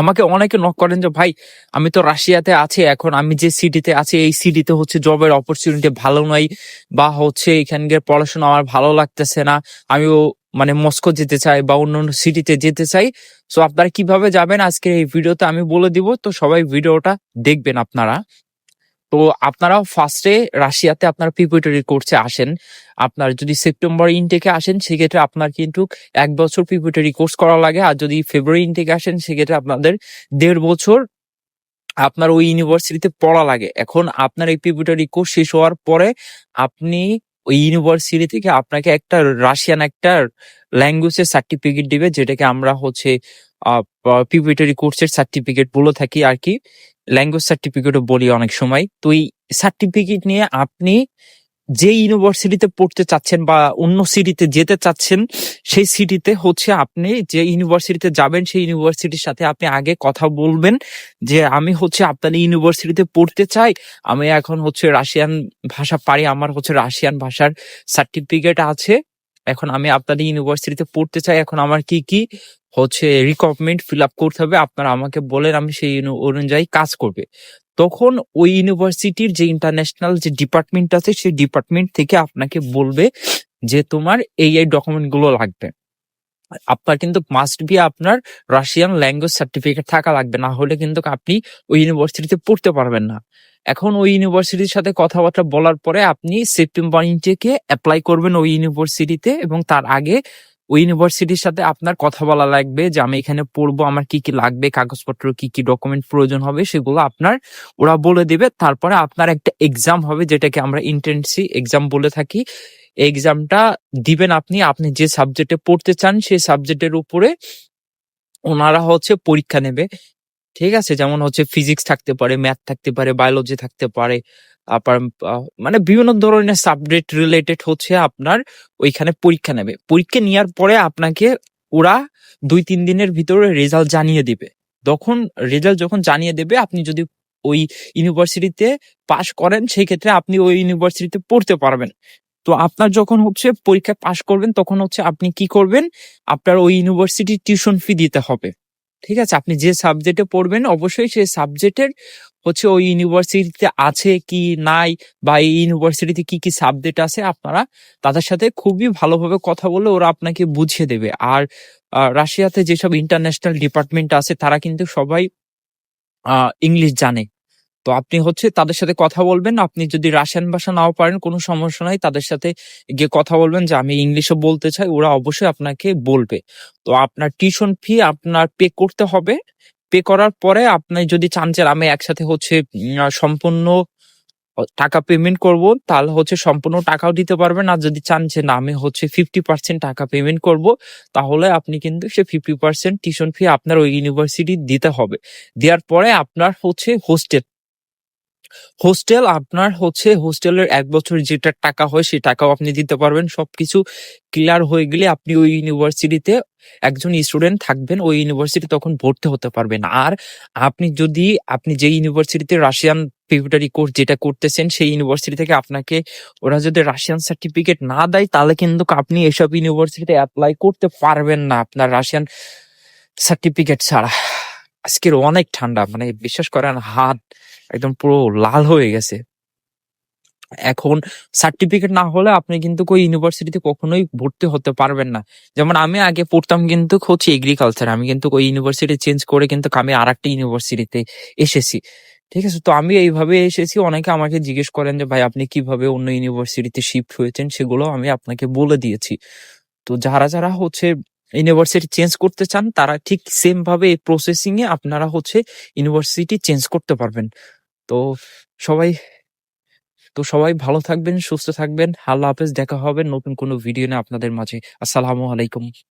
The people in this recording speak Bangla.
আমাকে অনেকে নক করেন যে, ভাই, আমি তো রাশিয়াতে আছি, এখন আমি যে সিটিতে আছি, এই সিটিতে হচ্ছে জবের অপরচুনিটি ভালো নয় বা হচ্ছে এখানকার পড়াশোনা আমার ভালো লাগতেছে না, আমিও মানে মস্কো যেতে চাই, বা অন্য অন্য সিটিতে যেতে চাই। সো আপনারা কীভাবে যাবেন? আজকে এই ভিডিওতে আমি বলে দিব। তো সবাই ভিডিওটা দেখবেন আপনারা। তো আপনারা ফার্স্টে রাশিয়াতে আপনার প্রিপারেটরি কোর্সে আসেন। আপনার যদি সেপ্টেম্বর ইনটেকে আসেন, সেক্ষেত্রে আপনার কিন্তু এক বছর প্রিপারেটরি কোর্স করা লাগে। আর যদি ফেব্রুয়ারি ইনটেকে আসেন, সেক্ষেত্রে আপনাদের দেড় বছর আপনার ওই ইউনিভার্সিটিতে পড়া লাগে। এখন আপনার এই প্রিপারেটরি কোর্স শেষ হওয়ার পরে আপনি ওই ইউনিভার্সিটি থেকে আপনাকে একটা রাশিয়ান একটা ল্যাঙ্গুয়েজের সার্টিফিকেট দিবে, যেটাকে আমরা হচ্ছে প্রিপারেটরি কোর্সের সার্টিফিকেট বলে থাকি আর কি। ল্যাঙ্গুয়েজ সার্টিফিকেটও বলি অনেক সময়। তো এই সার্টিফিকেট নিয়ে আপনি যে ইউনিভার্সিটিতে পড়তে চাচ্ছেন বা অন্য সিটিতে যেতে চাচ্ছেন, সেই সিটিতে হচ্ছে আপনি যে ইউনিভার্সিটিতে যাবেন, সেই ইউনিভার্সিটির সাথে আপনি আগে কথা বলবেন যে আমি হচ্ছে আপনার ইউনিভার্সিটিতে পড়তে চাই। আমি এখন হচ্ছে রাশিয়ান ভাষা পারি, আমার হচ্ছে রাশিয়ান ভাষার সার্টিফিকেট আছে। এখন আমি আপনাদের ইউনিভার্সিটিতে পড়তে চাই। এখন আমার কি কি হচ্ছে রিকমেন্ড ফিল আপ করতে হবে, আপনারা আমাকে বলেন, আমি সেই অনুযায়ী কাজ করবে। তখন ওই ইউনিভার্সিটির যে ইন্টারন্যাশনাল যে ডিপার্টমেন্ট আছে, সেই ডিপার্টমেন্ট থেকে আপনাকে বলবে যে তোমার এই এই ডকুমেন্টগুলো লাগবে আপনার কিন্তু মাস্ট বি আপনার রাশিয়ান ল্যাঙ্গুয়েজ সার্টিফিকেট থাকা লাগবে, না হলে কিন্তু আপনি ওই ইউনিভার্সিটিতে পড়তে পারবেন না। এখন ওই ইউনিভার্সিটির সাথে কথাবার্তা বলার পরে আপনি সেপ্টেম্বর ইনটেকে অ্যাপ্লাই করবেন ওই ইউনিভার্সিটিতে এবং তার আগে ওই ইউনিভার্সিটির সাথে আপনার কথা বলা লাগবে যে আমি এখানে পড়ব, আমার কি কি লাগবে, কাগজপত্র, কি কি ডকুমেন্ট প্রয়োজন হবে, সেগুলো আপনার, ওরা বলে দিবে। তারপরে আপনার একটা এক্সাম হবে, যেটাকে আমরা ইন্টেন্সি এক্সাম বলে থাকি। এক্সামটা দিবেন আপনি আপনি যে সাবজেক্টে পড়তে চান, সেই সাবজেক্টের উপরে ওনারা হচ্ছে পরীক্ষা নেবে। ঠিক আছে? যেমন হচ্ছে ফিজিক্স থাকতে পারে ম্যাথ থাকতে পারে বায়োলজি থাকতে পারে মানে বিভিন্ন ধরনের সাবজেক্ট রিলেটেড হচ্ছে আপনার ওইখানে পরীক্ষা নেবে। পরীক্ষা নেওয়ার পরে আপনাকে ওরা দুই তিন দিনের ভিতরে রেজাল্ট জানিয়ে দিবে। তখন রেজাল্ট যখন জানিয়ে দেবে, আপনি যদি ওই ইউনিভার্সিটিতে পাশ করেন সেই ক্ষেত্রে আপনি ওই ইউনিভার্সিটিতে পড়তে পারবেন। তো আপনার যখন হচ্ছে পরীক্ষা পাশ করবেন, তখন হচ্ছে আপনি কি করবেন? আপনার ওই ইউনিভার্সিটির টিউশন ফি দিতে হবে। ঠিক আছে? আপনি যে সাবজেক্টে পড়বেন, অবশ্যই সেই সাবজেক্টের হচ্ছে ওই ইউনিভার্সিটিতে আছে কি নাই বা এই ইউনিভার্সিটিতে কি কি সাবজেক্ট আছে আপনারা তাদের সাথে খুবই ভালোভাবে কথা বলে ওরা আপনাকে বুঝিয়ে দেবে। আর রাশিয়াতে যেসব ইন্টারন্যাশনাল ডিপার্টমেন্ট আছে তারা কিন্তু সবাই ইংলিশ জানে। তো আপনি হচ্ছে তাদের সাথে কথা বলবেন। আপনি যদি রাশিয়ান ভাষা নাও পারেন, কোনো সমস্যা নাই। তাদের সাথে গিয়ে কথা বলবেন যে, আমি ইংলিশে বলতে চাই, ওরা অবশ্যই আপনাকে বলবে। তো আপনার টিউশন ফি আপনার পে করতে হবে। পে করার পরে আপনি যদি চান যে, আমি একসাথে হচ্ছে সম্পূর্ণ টাকা পেমেন্ট করব, তাহলে হচ্ছে সম্পূর্ণ টাকাও দিতে পারবেন। আর যদি চান যে, না, আমি হচ্ছে ফিফটি পার্সেন্ট টাকা পেমেন্ট করব, তাহলে আপনি কিন্তু সে ফিফটি পার্সেন্ট টিউশন ফি আপনার ওই ইউনিভার্সিটি দিতে হবে। দেওয়ার পরে আপনার হচ্ছে হোস্টেল হোস্টেল আপনার হচ্ছে হোস্টেলের এক বছর যেটা টাকা হয় সেই টাকাও আপনি দিতে পারবেন। সবকিছু ক্লিয়ার হয়ে গেলে আপনি ওই ইউনিভার্সিটিতে একজন স্টুডেন্ট থাকবেন। ওই ইউনিভার্সিটি তখন ভর্তি হতে পারবেন। আর আপনি যদি, আপনি যে ইউনিভার্সিটিতে রাশিয়ান প্রিপারেটরি কোর্স যেটা করতেছেন, সেই ইউনিভার্সিটি থেকে আপনাকে ওরা যদি রাশিয়ান সার্টিফিকেট না দেয়, তাহলে কিন্তু আপনি এসব ইউনিভার্সিটিতে অ্যাপ্লাই করতে পারবেন না আপনার রাশিয়ান সার্টিফিকেট ছাড়া। আজকের অনেক ঠান্ডা মানে বিশ্বাস করেন হাত একদম পুরো লাল হয়ে গেছে। এখন সার্টিফিকেট না হলে আপনি কিন্তু ওই ইউনিভার্সিটিতে কখনোই ভর্তি হতে পারবেন না। যেমন আমি আগে পড়তাম কিন্তু হচ্ছে এগ্রিকালচার আমি কিন্তু ওই ইউনিভার্সিটি চেঞ্জ করে কিন্তু আমি আর একটা ইউনিভার্সিটিতে এসেছি। ঠিক আছে? তো আমি এইভাবে এসেছি, অনেকে আমাকে জিজ্ঞেস করেন যে, ভাই, আপনি কীভাবে অন্য ইউনিভার্সিটিতে শিফট হয়েছেন? সেগুলো আমি আপনাকে বলে দিয়েছি। তো যারা যারা হচ্ছে ইউনিভার্সিটি চেঞ্জ করতে চান, তারা ঠিক সেম ভাবে এই প্রসেসিং এ আপনারা হচ্ছে ইউনিভার্সিটি চেঞ্জ করতে পারবেন। তো সবাই তো সবাই ভালো থাকবেন, সুস্থ থাকবেন। আল্লাহ হাফেজ, দেখা হবে নতুন কোনো ভিডিও নিয়ে আপনাদের মাঝে। আসসালামু আলাইকুম।